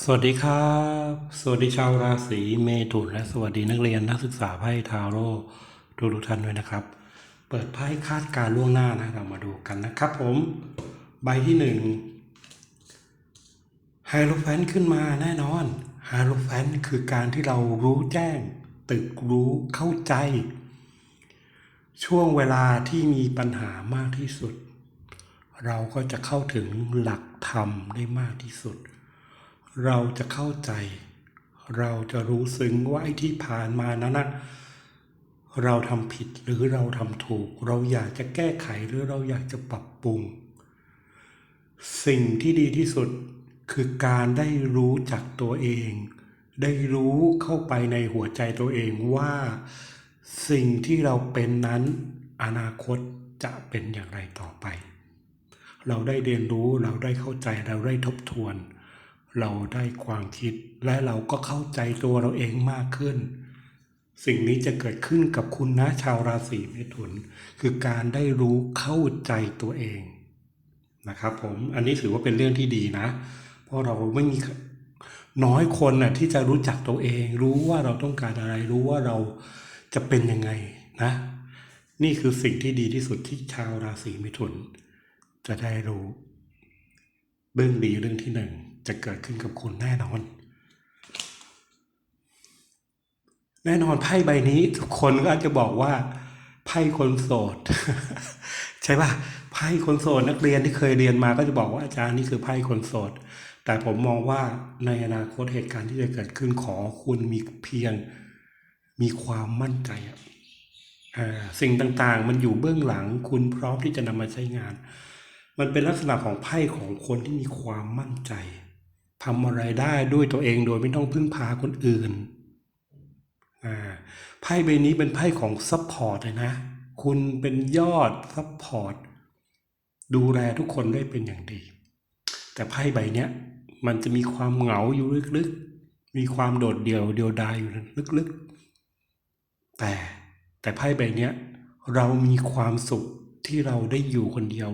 สวัสดีครับ สวัสดีชาวราศีเมถุนและสวัสดีนักเรียนนักศึกษาไพ่ทาโร่ทุกทุกท่านด้วยนะครับ เปิดไพ่คาดการล่วงหน้านะเรามาดูกันนะครับผม ใบที่หนึ่งไฮโลแฟนขึ้นมาแน่นอนไฮโลแฟนคือการที่เรารู้แจ้ง ตึกรู้เข้าใจ ช่วงเวลาที่มีปัญหามากที่สุด เราก็จะเข้าถึงหลักธรรมได้มากที่สุด เราจะเข้าใจ เราจะรู้ซึ้งว่าไอ้ที่ผ่านมานั้นนะเราทำผิดหรือเราทำถูก เราอยากจะแก้ไขหรือเราอยากจะปรับปรุง สิ่งที่ดีที่สุดคือการได้รู้จักตัวเอง ได้รู้เข้าไปในหัวใจตัวเองว่า สิ่งที่เราเป็นนั้นอนาคตจะเป็นอย่างไรต่อไป เราได้เรียนรู้เราได้เข้าใจเราได้ทบทวน เราได้ความคิดและเราก็เข้าใจตัวเราเองมากขึ้น สิ่งนี้จะเกิดขึ้นกับคุณนะชาวราศีเมถุน คือการได้รู้เข้าใจตัวเองนะครับผมอันนี้ถือว่าเป็นเรื่องที่ดีนะ เพราะเราไม่มีน้อยคนน่ะที่จะรู้จักตัวเอง รู้ว่าเราต้องการอะไร รู้ว่าเราจะเป็นยังไงนะ นี่คือสิ่งที่ดีที่สุดที่ชาวราศีเมถุน จะได้รู้เรื่องดีเรื่องที่หนึ่ง จะเกิดขึ้นกับคุณแน่นอน แน่นอนไพ่ใบนี้ทุกคนก็อาจจะบอกว่าไพ่คนโสด ใช่ป่ะไพ่คนโสดนักเรียนที่เคยเรียนมาก็จะบอกว่าอาจารย์นี่คือไพ่คนโสด แต่ผมมองว่าในอนาคตเหตุการณ์ที่จะเกิดขึ้นขอคุณมีเพียงมีความมั่นใจอะอ่าสิ่งต่างๆ มันอยู่เบื้องหลังคุณพร้อมที่จะนำมาใช้งาน มันเป็นลักษณะของไพ่ของคนที่มีความมั่นใจ ทำอะไรได้ด้วยตัวเองโดยไม่ต้องพึ่งพาคนอื่นไพ่ใบนี้เป็นไพ่ของซัพพอร์ตเลยนะ คุณเป็นยอดซัพพอร์ตดูแลทุกคนได้เป็นอย่างดี แต่ไพ่ใบเนี้ยมันจะมีความเหงาอยู่ลึกๆ มีความโดดเดี่ยวเดียวดายอยู่ลึกๆ แต่แต่ไพ่ใบเนี้ยเรามีความสุขที่เราได้อยู่คนเดียว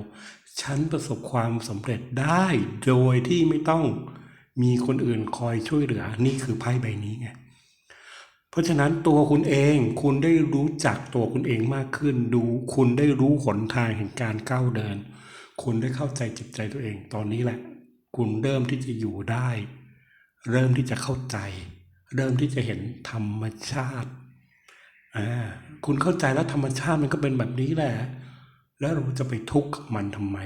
ฉันประสบความสำเร็จได้โดยที่ไม่ต้อง มีคนอื่นคอยช่วยเหลือ นี่คือไพ่ใบนี้ไงเพราะฉะนั้นตัวคุณเองคุณได้รู้จักตัวคุณเองมากขึ้น ดูคุณได้รู้หนทางแห่งการก้าวเดิน คุณได้เข้าใจจิตใจตัวเองตอนนี้แหละ คุณเริ่มที่จะอยู่ได้ เริ่มที่จะเข้าใจ เริ่มที่จะเห็นธรรมชาติอ่าคุณเข้าใจแล้วธรรมชาติมันก็เป็นแบบนี้แหละ แล้วเราจะไปทุกข์กับมันทำไม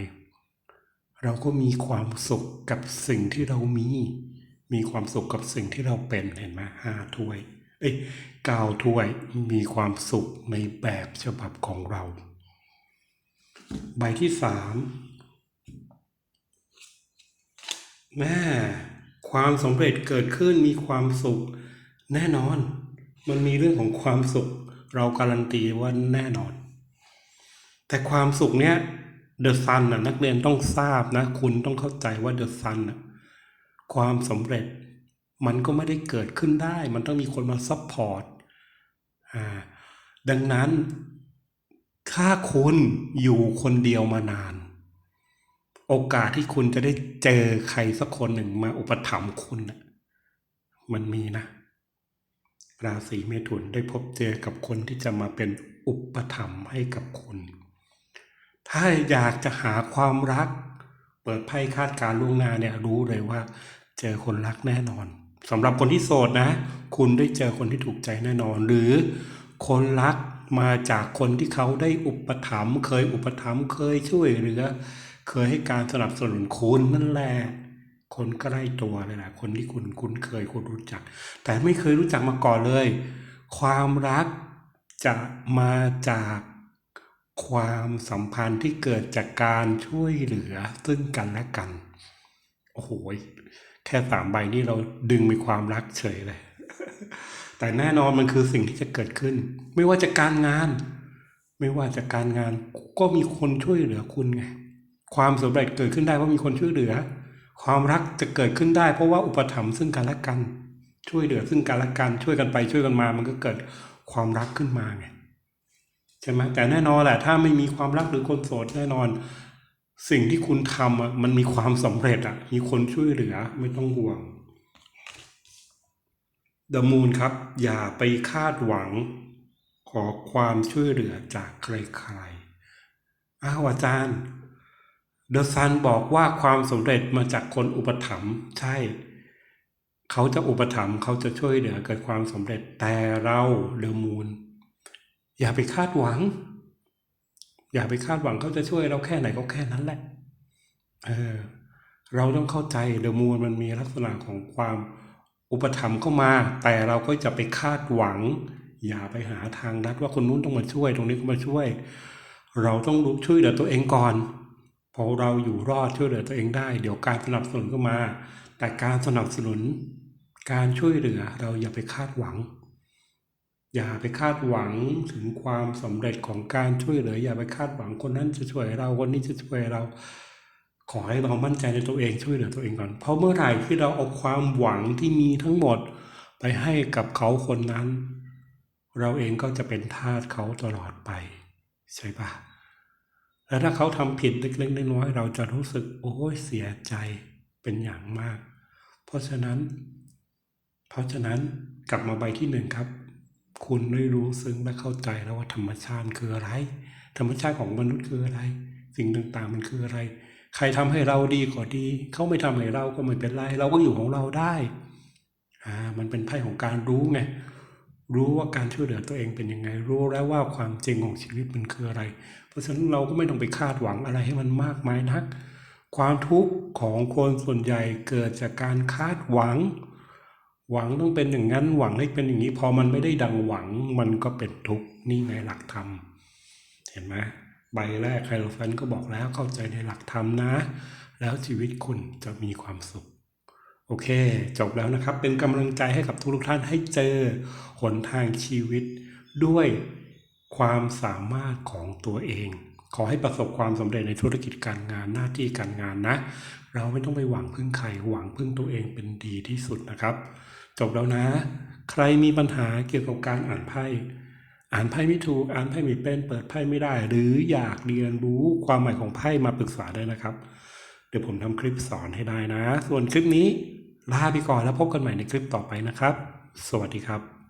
เราก็มีความสุขกับสิ่งที่เรามี มีความสุขกับสิ่งที่เราเป็นเห็นไหมห้าถ้วย เอ้ยเก้าถ้วย มีความสุขในแบบฉบับของเรา ใบที่สามแม่ความสำเร็จเกิดขึ้นมีความสุข แน่นอน มันมีเรื่องของความสุข เราการันตีว่าแน่นอน แต่ความสุขเนี้ย เดอะซันน่ะนักเรียนต้องทราบนะ คุณต้องเข้าใจว่าเดอะซันน่ะความสำเร็จมันก็ไม่ได้เกิดขึ้นได้ มันต้องมีคนมาซัพพอร์ตอ่าดังนั้น ถ้าคุณอยู่คนเดียวมานาน โอกาสที่คุณจะได้เจอใครสักคนหนึ่งมาอุปถัมภ์คุณน่ะมันมีนะ ราศีเมถุนได้พบเจอกับคนที่จะมาเป็นอุปถัมภ์ให้กับคุณ ถ้าอยากจะหาความรัก เปิดไพ่คาดการล่วงหน้าเนี่ยรู้เลยว่า เจอคนรักแน่นอนสำหรับคนที่โสดนะ คุณได้เจอคนที่ถูกใจแน่นอน หรือคนรักมาจากคนที่เขาได้อุปถัมภ์เคยอุปถัมภ์เคยช่วยเหลือเคยให้การสนับสนุนคุณนั่นแหละคนใกล้ตัวเลยแหละคนที่คุณคุ้นเคยคุณรู้จัก แต่ไม่เคยรู้จักมาก่อนเลย ความรักจะมาจาก ความสัมพันธ์ที่เกิดจากการช่วยเหลือซึ่งกันและกัน โอ้โห แค่สามใบนี่เราดึงมีความรักเฉยเลย แต่แน่นอนมันคือสิ่งที่จะเกิดขึ้น ไม่ว่าจะการงาน ไม่ว่าจะการงานก็มีคนช่วยเหลือคุณไง ความสำเร็จเกิดขึ้นได้เพราะมีคนช่วยเหลือ ความรักจะเกิดขึ้นได้ เพราะว่าอุปถัมภ์ซึ่งกันและกัน ช่วยเหลือซึ่งกันและกัน ช่วยกันไปช่วยกันมา มันก็เกิดความรักขึ้นมาไง ใช่ไหมแต่แน่นอนแหละถ้าไม่มีความรักหรือคนโสดแน่นอน สิ่งที่คุณทำอะมันมีความสำเร็จอะมีคนช่วยเหลือไม่ต้องห่วงดมูนครับ อย่าไปคาดหวัง ขอความช่วยเหลือจากใครๆอ้าวอาจารย์เดอะซันบอกว่าความสำเร็จมาจากคนอุปถัมภ์ใช่ เขาจะอุปถัมภ์เขาจะช่วยเหลือเกิดความสำเร็จแต่เราเดอะมูน อย่าไปคาดหวัง อย่าไปคาดหวังเขาจะช่วยเราแค่ไหนก็แค่นั้นแหละ เออ เราต้องเข้าใจเดอะมูนมันมีลักษณะของความอุปถัมภ์เข้ามา แต่เราก็จะไปคาดหวัง อย่าไปหาทางลัดว่าคนนู้นต้องมาช่วย ตรงนี้ก็มาช่วย เราต้องรู้ช่วยเหลือตัวเองก่อนพอเราอยู่รอดช่วยเหลือตัวเองได้ เดี๋ยวการสนับสนุนก็มา แต่การสนับสนุน การช่วยเหลือเราอย่าไปคาดหวัง อย่าไปคาดหวังถึงความสำเร็จของการช่วยเหลือ อย่าไปคาดหวังคนนั้นจะช่วยเราคนนี้จะช่วยเรา ขอให้เรามั่นใจในตัวเองช่วยเหลือตัวเองก่อน เพราะเมื่อไหร่ที่เราเอาความหวังที่มีทั้งหมดไปให้กับเขาคนนั้น เราเองก็จะเป็นทาสเขาตลอดไป ใช่ปะแล้วถ้าเขาทำผิดเล็กๆน้อยๆเราจะรู้สึกโอ้ยเสียใจเป็นอย่างมาก เพราะฉะนั้น เพราะฉะนั้นกลับมาใบที่หนึ่งครับ คุณได้รู้ซึ้งและเข้าใจแล้วว่าธรรมชาติคืออะไร ธรรมชาติของมนุษย์คืออะไร สิ่งต่างๆมันคืออะไร ใครทำให้เราดีก็ดี เขาไม่ทำให้เราก็ไม่เป็นไร เราก็อยู่ของเราได้อ่ามันเป็นไพ่ของการรู้ไงรู้ว่าการช่วยเหลือตัวเองเป็นยังไง รู้แล้วว่าความจริงของชีวิตมันคืออะไร เพราะฉะนั้นเราก็ไม่ต้องไปคาดหวังอะไรให้มันมากมายนัก ความทุกข์ของคนส่วนใหญ่เกิดจากการคาดหวัง หวังต้องเป็นอย่างนั้นหวังให้เป็นอย่างนี้ พอมันไม่ได้ดังหวังมันก็เป็นทุกข์นี่ไงหลักธรรมเห็นไหมใบแรกไคลโรฟันก็บอกแล้วเข้าใจในหลักธรรมนะ แล้วชีวิตคุณจะมีความสุข โอเค จบแล้วนะครับ เป็นกำลังใจให้กับทุกท่านให้เจอหนทางชีวิตด้วยความสามารถของตัวเอง ขอให้ประสบความสำเร็จในธุรกิจการงานหน้าที่การงานนะ เราไม่ต้องไปหวังพึ่งใครหวังพึ่งตัวเองเป็นดีที่สุดนะครับ จบแล้วนะ ใครมีปัญหาเกี่ยวกับการอ่านไพ่อ่านไพ่ไม่ถูกอ่านไพ่ไม่เป็นเปิดไพ่ไม่ได้ หรืออยากเรียนรู้ความหมายของไพ่มาปรึกษาได้นะครับ เดี๋ยวผมทำคลิปสอนให้ได้นะ ส่วนคลิปนี้ลาไปก่อนแล้วพบกันใหม่ในคลิปต่อไปนะครับ สวัสดีครับ